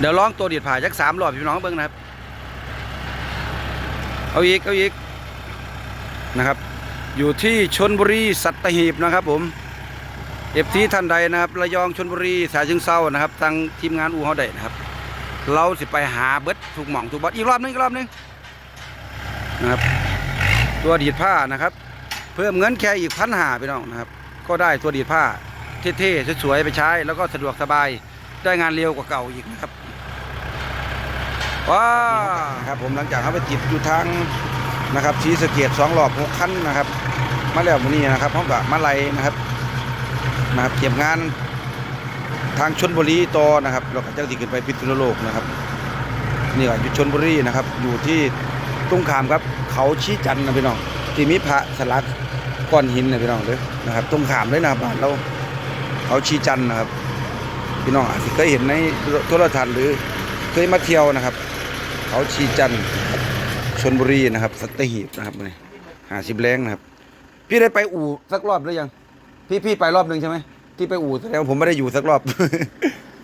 เดี๋ยวลองตัวดีดผ่าจักสามรอบพี่น้องเบิ้งนะครับ เอาอีกเอาอีกนะครับ อยู่ที่ชนบุรีสัตหีบนะครับ ผมเอฟทีท่านใดนะครับระยองชนบุรีสายเชิงเซานะครับทางทีมงานอูเขาได้นะครับ เราสิไปหาเบิดถูกหม่องถูกบอดอีกรอบหนึงอีกรอบหนึงนะครับ ตัวดีดผ้านะครับ เพิ่มเงินแค่อีกพันหาพี่น้องนะครับ ก็ได้ตัวดีดผ้าเท่ๆสวยๆไปใช้ แล้วก็สะดวกสบายได้งานเร็วกว่าเก่าอีกนะครับ ว้าครับผมหลังจากเขาไปติดอยู่ทางนะครับชีสเกียรสองหลอบหกคันนะครับ มาแล้ววันนี้นะครับพร้อมกับมาไลยนะครับนะครับเก็บงานทางชนบุรีต่อนะครับเราก็จะติดขึ้นไปพิษณุโลกนะครับนี่ก็อยู่ชนบุรีนะครับ อยู่ที่ตุ้งขามครับ เขาชี้จันนะพี่น้องที่มีพระสลักก้อนหินนะพี่น้องเด้อนะครับตุ้งขามเลยนะครับบ้านเราเขาชี้จันนะครับ พี่น้องอาจจะเคยเห็นในโทรทัศน์หรือเคยมาเที่ยวนะครับ เขาชี้จันทร์ชนบุรีนะครับสัตหีบนะครับนี่หาสิบแรงนะครับ พี่ได้ไปอู่สักรอบหรือยัง พี่พี่ไปรอบหนึ่งใช่ไหมที่ไปอู่แสดงว่าผมไม่ได้อยู่สักรอบ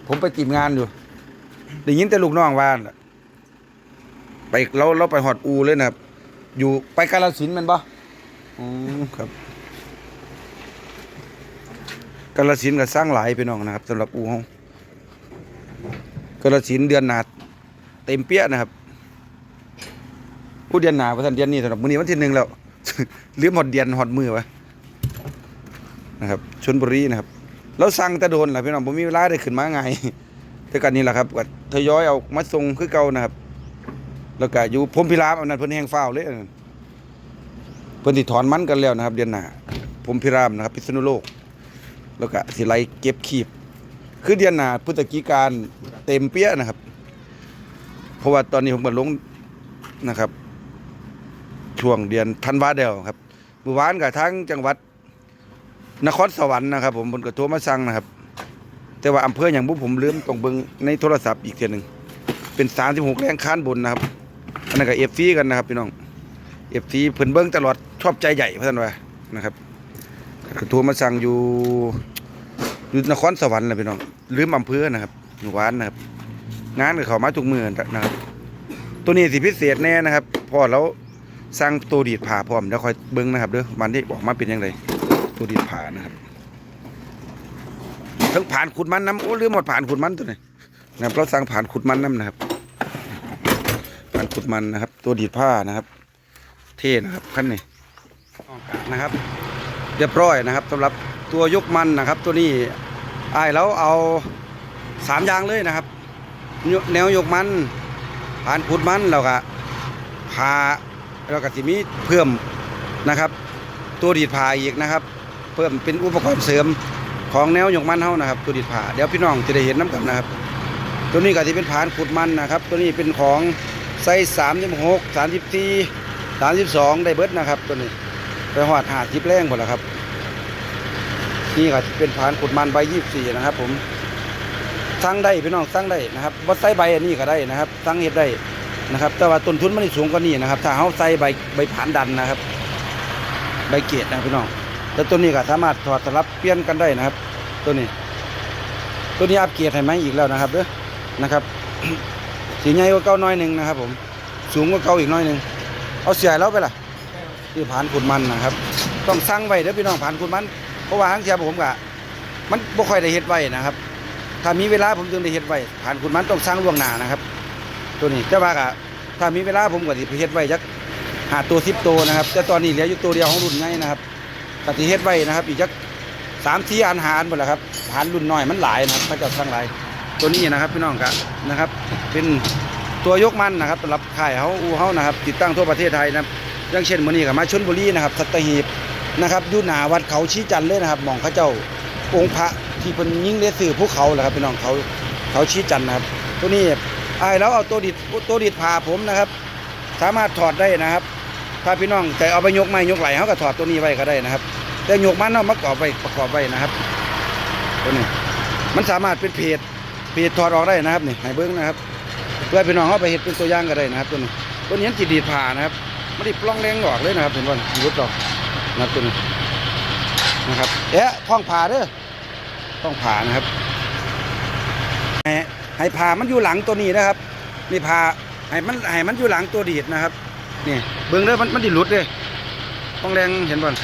ผมไปจีบงานอยู่ได้ยินแต่ลูกน้องว่าน่ะไปเราเราไปหอดอูเลยนะครับ อยู่ไปกาลสินธุ์แมันปะอืมครับกาลสินธุ์ก็สร้างหลายพี่น้องนะครับสำหรับอูเขากาลสินธุ์เดือนหนา เต็มเปี้ยนะครับผู้เดือนหนาประทันเดือนนี้สำหรับมื้อนี้วันที่หนึ่งแล้วลืมหอดเดือนหอดมือวะนะครับชนบุรีนะครับเราสั่งแต่โดนแหละพี่น้องผมมีเวลาได้ขึ้นมาไงายแต่กันนี่แหละครับก็ทยอยเอามาส่งคือเก่านะครับ แล้วก็อยู่พรมพิรามอันนั้นเพิ่นแห้งฟ้าวเลยเพิ่นสิถอนมันกันแล้วนะครับ เดือนหน้าพรมพิรามนะครับ พิษณุโลก แล้วก็สิไล่เก็บขีบ คือเดือนหน้าพฤศจิกายนเต็มเปี้ยนะครับ ราะว่าตอนนี้ผมก็ลงนะครับ ช่วงเดือนธันวาเดียวครับเมื่อวานกับทั้งจังหวัด นครสวรรค์นะครับ ผมบนกระโทรมาสั่งนะครับ แต่ว่าอำเภออย่างบุผมลืมต้องเบิงในโทรศัพท์อีกเทียหนึ่งเป็น36แรงค้านบนนะครับอันนั้นก็เอฟซีกันนะครับพี่น้องเอฟซีเพิ่นเบิ่งตลอดชอบใจใหญ่เพื่อนว่านะครับกระโทรมาสั่งอยู่อยู่นครสวรรค์นะพี่น้องลืมอำเภอนะครับอยู่วานนะครับ งานกับเขามาทุกมือนะครับ ตัวนี้สิพิเศษแน่นะครับพอเราสั่งตัวดีดผ่าพร้อมเดี๋ยวคอยเบิ่งนะครับเด้อวันที่ออกมาเป็นยังไงตัวดินผ่านะครับทั้งผ่านขุดมันน้ำโอ้ลืมหมดผ่านขุดมันตัวนี้นะครับเราสั่งผ่านขุดมันน้ำนะครับ ผ่านขุดมันนะครับ ตัวดีดผ้านะครับ เท่นะครับขั้นนี้นะครับ เรียบร้อยนะครับสำหรับตัวยกมันนะครับ ตัวนี้ไอ้ายแล้วเอาสามยางเลยนะครับ แนวยกมัน ผ่านขุดมันแล้วก็ผ่าแล้วก็สิมีเพิ่มนะครับ ตัวดีดผ่าอีกนะครับ เพิ่มเป็นอุปกรณ์เสริมของแนวหยกมันเฮานะครับ ตัวดีดผ่าเดี๋ยวพี่น้องจะได้เห็นน้ำกันนะครับ ตัวนี้ก็ที่เป็นผ่านขุดมันนะครับ ตัวนี้เป็นของไซส์สามสิบหกสามสิบสี่สามสิบสองได้เบิร์ดนะครับ ตัวนี้ไปหอดหาดทิพแรงหมดแล้วครับ นี่ก็เป็นผ่านขุดมันใบยี่สี่นะครับ ผม สั่งได้พี่น้องสั่งได้นะครับว่าไซส์ใบอันนี้ก็ได้นะครับสั่งเห็ดได้นะครับ แต่ว่าต้นทุนมันสูงกว่านี้นะครับ ถ้าเขาใส่ใบใบผานดันนะครับ ใบเกตนะพี่น้องแล้วตัวนี้ก็สามารถถอดสลับเปลี่ยนกันได้นะครับ ตัวนี้ ตัวนี้อัปเกรดให้ไหมอีกแล้วนะครับเด้อนะครับสีใหญ่กว่าเก่าน้อยหนึ่งนะครับ ผม สูงกว่าเก่าอีกน้อยหนึ่งเอาเสียแล้วไปล่ะที่ผ่านขุดมันนะครับ ต้องสั่งไว้เด้อพี่น้องผ่านขุดมันเพราะว่าทั้งเทียผมกะมันบ่ค่อยได้เฮ็ดไว้นะครับ ถ้ามีเวลาผมจึงได้เฮ็ดไว้ผ่านขุดมันต้องสร้างล่วงหน้านะครับ ตัวนี้แต่ว่ากะถ้ามีเวลาผมก็สิไปเฮ็ดไว้จักหาตัวสิบตัวนะครับ แต่ตอนนี้เหลืออยู่ตัวเดียวของรุ่นใหญ่นะครับกติเฮ็ดไว้นะครับ อีกจักสามสี่อันหารหมดแล้วครับหารรุ่นน้อยมันหลายนะครับพระเจ้าสร้างหลายตัวนี้นะครับพี่น้องครับนะครับ เป็นตัวยกมันนะครับสำหรับค่ายเขาอูเขานะครับ ติดตั้งทั่วประเทศไทยนะครับอย่างเช่นมือนี้ก็มาชลบุรีนะครับสัตหีบนะครับยู่หนาวัดเขาชี้จันเลยนะครับมองเขาเจ้าองค์พระ ที่เพิ่นยิงเลสือภูเขาแหละครับพี่น้องเขาเขาชี้จันนะครับ ตัวนี้ไอ้แล้วเอาตัวดิดตัวดิดผ่าผมนะครับ สามารถถอดได้นะครับ ถ้าพี่น้องใจเอาไปยกไม้ยกไหลเขาก็ถอดตัวนี้ไว้ก็ได้นะครับ แต่ยกมันเอาะมากรอบไว้ประกอบไว้นะครับ ตัวนี้ มันสามารถเป็นเพจเพจถอดออกได้นะครับนี่ให้เบิ้งนะครับ เพื่อพี่น้องเขาไปเห็ดเป็นตัวอย่างก็ได้นะครับ ตัวนี้ตัวนี้จิดีดผ่านะครับไม่ได้ปล้องแรงออกเลยนะครับเห็นว่ายุดดอกนะครับตัวนี้นะครับเอ๊ะท้องผ่าเด้อ ท้องผ่านะครับแหมให้ผ่ามันอยู่หลังตัวนี้นะครับ นี่ผ่าให้มันให้มันอยู่หลังตัวดีดนะครับ นี่เบิ่งเด้อมันมันดิหลุดเด้ต้องแรงเห็นบ่น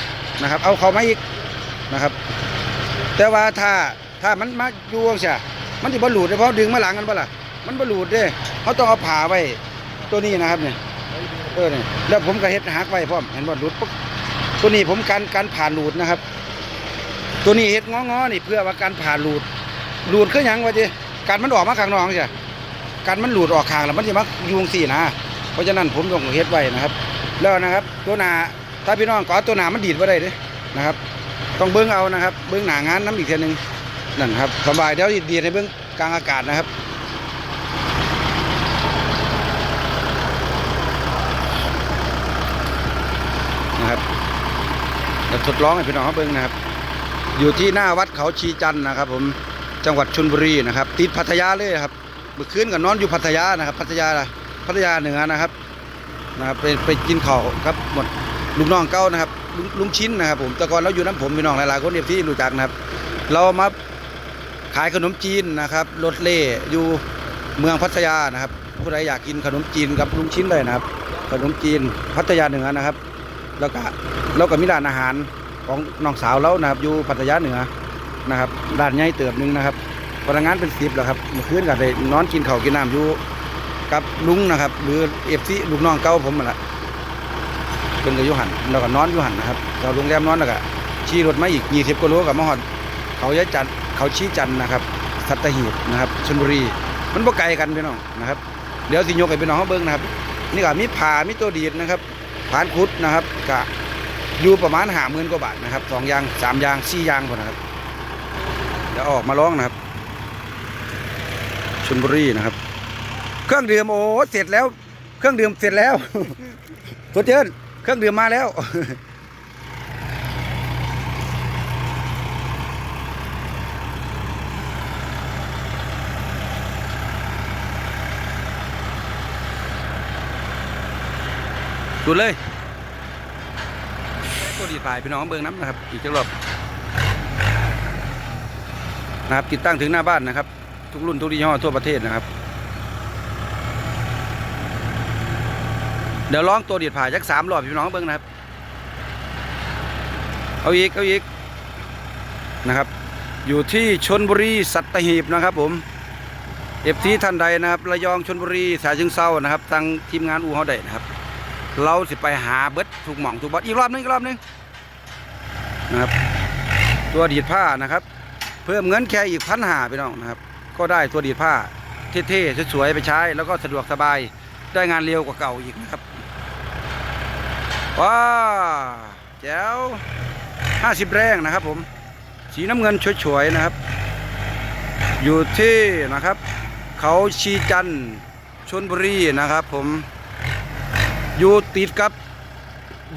นะครับ เอาเข้ามาอีกนะครับ แต่ว่าถ้าถ้ามันมาอยู่จังซี่มันสิบ่หลุดเด้เพราะดึงมาหลังกันบ่ล่ะมันบ่หลุดเด้เขาต้องเอาผ่าไว้ตัวนี้นะครับเนี่ยเออนี่แล้วผมก็เฮ็ดหักไว้พร้อมเห็นบ่หลุดปุ๊บตัวนี้ผมกันกันผ่านหลุดนะครับ ตัวนี้เฮ็ดงอๆนี่เพื่อว่าการผ่านหลุดหลุดคือหยังวะจิการมันออกมาข้างนอกใช่การมันหลุดออกข้างแล้วมันสิมาอยู่จังซี่นะ เพราะฉะนั้นผมต้องเฮ็ดไว้นะครับ แล้วนะครับ ตัวหนาถ้าพี่น้องก็เอตัวหนามันดีดไว้ได้เด้นะครับ ต้องเบิ้งเอานะครับ เบิ้งหนางานน้ำอีกเทีนึงนั่นครับสบายเดี๋ยวดีดให้เบิ้งกลางอากาศนะครับนะครับจะทดลองให้พี่น้องเขาเบิ้งนะครับ อยู่ที่หน้าวัดเขาชีจันนะครับ ผมจังหวัดชลบุรีนะครับ ติดพัทยาเลยครับเมื่อคืนก็นอนอยู่พัทยานะครับ พัทยาพัทยาเหนือนะครับนะครับไปไปกินข้าวครับหมดลุงน้องเก้านะครับลุงลุงชิ้นนะครับ ผมแต่ก่อนเราอยู่น้ำผมพี่น้องหลายๆคนเดียที่รู้จักนะครับ เรามาขายขนมจีนนะครับรถเล่อยู่เมืองพัทยานะครับผู้ใดอยากกินขนมจีนกับลุงชิ้นเลยนะครับ ขนมจีนพัทยาเหนือนะครับ แล้วก็เราก็มีร้านอาหาร ของน้องสาวเรานะครับอยู่พัทยาเหนือนะครับร้านใหญ่เติบหนึงนะครับพนักงานเป็นสิบแล้วครับเมื่อคืนก็ได้นอนกินข้าวกินน้ำอยู่กับลุงนะครับ หรือเอฟซีลูกน้องเก่าผมนั่นแหละเป็นก็อยู่หันแล้วก็นอนยู่หันนะครับเราโรงแรมนอนแล้วก็ขี่รถมาอีกยี่สิบกิโลกับมหอดเขายะจันเขาชี้จันนะครับ สัตหีบนะครับชลบุรี มันบ่ไกลกันพี่น้องนะครับ เดี๋ยวสิยกให้พี่น้องเขาเบิ่งนะครับ นี่ก็มีผ่ามีตัวดีดนะครับ ผานคุดนะครับกะ อยู่ประมาณหาหมื่นกว่าบาทนะครับสองยางสามยางสี่ยางพอนะครับเดี๋ยวออกมาร้องนะครับชลบุรีนะครับ เครื่องดื่มโอ้เสร็จแล้ว เครื่องดื่มเสร็จแล้วตัวเจินเครื่องดื่มมาแล้วดูเลย ดีดปลายพี่น้องเบิ้งน้ำนะครับ อีกจังรอบนะครับติดตั้งถึงหน้าบ้านนะครับ ทุกรุ่นทุกยี่ห้อทั่วประเทศนะครับ เดี๋ยวลองตัวดีดผ่าจักสามรอบพี่น้องเบิ้งนะครับ เอาอีกเอาอีกนะครับ อยู่ที่ชนบุรีสัตหีบนะครับ ผมเอฟซีท่านใดนะครับระยองชนบุรีสายเชิงเซานะครับทางทีมงานอูเฮาได้นะครับ เราสิไปหาเบิดถูกหม่องถูกบอดอีกรอบหนึงอีกรอบหนึง นะครับ ตัวดีดผ้านะครับ เพิ่มเงินแค่อีกพันหาพี่น้องนะครับ ก็ได้ตัวดีดผ้าเท่ๆสวยๆไปใช้ แล้วก็สะดวกสบายได้งานเร็วกว่าเก่าอีกนะครับว้าแจ๋วห้าสิบแรงนะครับผม สีน้ำเงินฉวยๆนะครับ อยู่ที่นะครับ เขาชีจันชนบุรีนะครับผม อยู่ติดกับ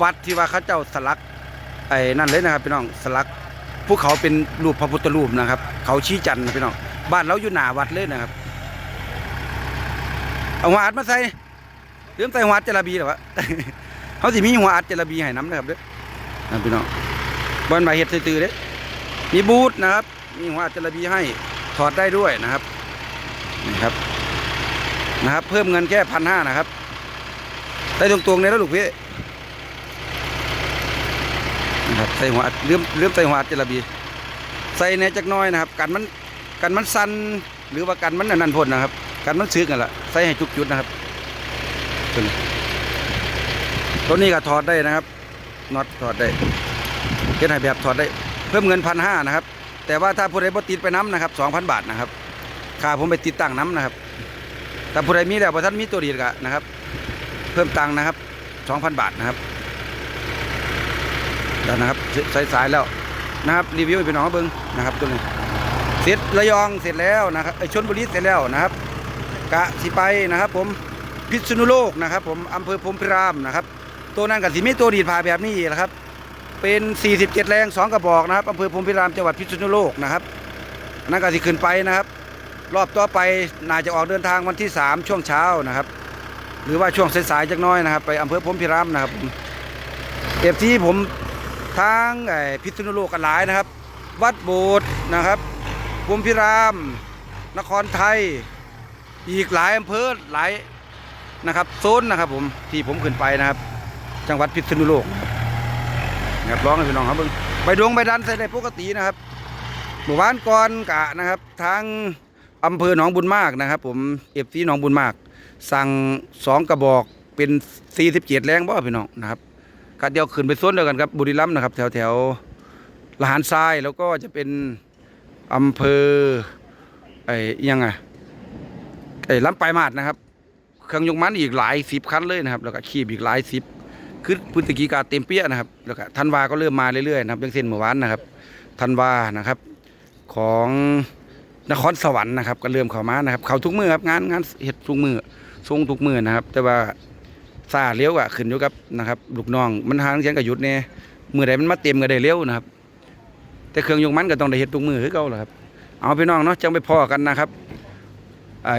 วัดที่ว่าเขาเจ้าสลัก อ้นั่นเลยนะครับพี่น้องสลักภูเขาเป็นรูปพระพุทธรูปนะครับ เขาชี้จันทร์นะพี่น้องบ้านเราอยู่หน้าวัดเลยนะครับเอาหัวอัดมาใส่เติมใส่หัวอัดเจลาบีหรอวะเขาสิมีหัวอัดเจลาบีให้น้ำนะครับเด้อนะพี่น้องบ้านใบเห็ดตื่อๆเด้อมีบูทนะครับ มีหัวอัดเจลาบีให้ถอดได้ด้วยนะครับนี่ครับนะครับ เพิ่มเงินแค่พันห้านะครับใส่ตรงๆเลยนะลูกพี่นะครับใส่หัวเลื่อมเลื่อมใส่หัวอัดเจลาบี ใส่เนี่ยจักน้อยนะครับ กันมันกันมันสั่นหรือว่ากันมันอันนั่นพ่นนะครับ กันมันซึกกันละใส่ให้จุกจุดนะครับตัวนี้ก็ถอดได้นะครับน็อตถอดได้เฮ็ดให้แบบถอดได้ เพิ่มเงินพันห้านะครับ แต่ว่าถ้าผู้ใดบ่ติดไปน้ำนะครับสองพันบาทนะครับค่าผมไปติดตั้งน้ำนะครับแต่ผู้ใดมีแล้วพอท่านมีตัวดีกะนะครับ เพิ่มตังนะครับ2,000บาทนะครับ เดี๋ยวนะครับใส่สายแล้วนะครับรีวิวให้พี่น้องเบิ้งนะครับตัวนี้เสร็จระยองเสร็จแล้วนะครับไอชนบุรีเสร็จแล้วนะครับ กะสิไปนะครับ ผมพิษณุโลกนะครับ ผมอำเภอพรมพิรามนะครับ ตัวนั้นกับสิมีตัวดีดผ่าแบบนี้แหละครับ เป็น 47 แรง 2 กระบอกนะครับอำเภอพรมพิรามจังหวัดพิษณุโลกนะครับนั่นก็สิขึ้นไปนะครับ รอบต่อไปน่าจะออกเดินทางวันที่ 3 ช่วงเช้านะครับ หรือว่าช่วงสายๆจักน้อยนะครับ ไปอำเภอพรมพิรามนะครับเอฟซีผม ทางพิษณุโลกกันหลายนะครับ วัดโบสถ์นะครับพรหมพิราม นครไทย อีกหลายอำเภอหลายนะครับโซนนะครับผมที่ผมขึ้นไปนะครับ จังหวัดพิษณุโลกนะครับร้องให้พี่น้องครับเบิ่งไปดวงไปดันใส่ได้ปกตินะครับหมู่บ้านก่อนกะนะครับ ทางอำเภอหนองบุญมากนะครับ ผมเอฟซีหนองบุญมาก สั่งสองกระบอกเป็นสี่สิบเจ็ดแรงบ่พี่น้องนะครับ ก็เดียวขึ้นไปโซนเดียวกันครับบุรีรัมย์นะครับ แถวแถวละหารทรายแล้วก็จะเป็นอำเภอไอ้ยังไงไอ้ลำปลายมาดนะครับ เครื่องยกมันอีกหลายสิบคันเลยนะครับ แล้วก็ขีบอีกหลายสิบคือพฤศจิกาเต็มเปี้ยนะครับ แล้วก็ธันวาก็เริ่มมาเรื่อยๆนะครับย่างเช่นเมื่อวานนะครับธันวานะครับ ของนครสวรรค์นะครับ ก็เริ่มเข้ามานะครับ เขาทุกมือครับงานงานเห็ดทุกมือทรงทุกมือนะครับ แต่ว่า ซาเลี้ยวอะขึ้นอยู่กับนะครับลูกน้องมันทางเสียงกับยุดเนี่ยมือใดมันมาเต็มก็ได้เร็วนะครับ แต่เครื่องยกมันก็ต้องได้เห็ดทุกมือคือเก่าแหละครับ เอาพี่น้องเนาะจังไปพอกันนะครับ ไอ้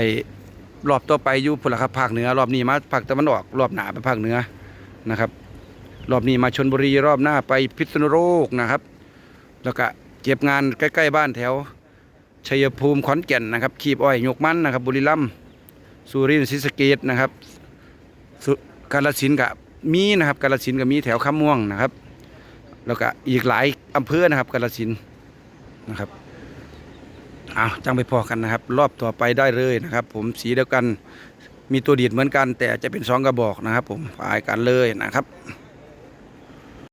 รอบต่อไปอยู่พุ่นละครับภาคเหนือ รอบนี้มาภาคตะวันออก รอบหนาไปภาคเหนือนะครับ รอบนี้มาชนบุรีรอบหน้าไปพิษณุโลกนะครับ แล้วก็เก็บงานใกล้ๆบ้านแถวชัยภูมิขอนแก่นนะครับ ขีบอ้อยยกมันนะครับ บุรีรัมย์สุรินทร์ศรีสะเกษนะครับ กาฬสินกับมีนะครับกาฬสินกับมีแถวข้าม่วงนะครับ แล้วก็อีกหลายอำเภอนะครับกาฬสินนะครับเอาจังไปพอกันนะครับ รอบต่อไปได้เลยนะครับ ผมสีเดียวกันมีตัวดีดเหมือนกัน แต่จะเป็นสองกระบอกนะครับ ผมปลายกันเลยนะครับ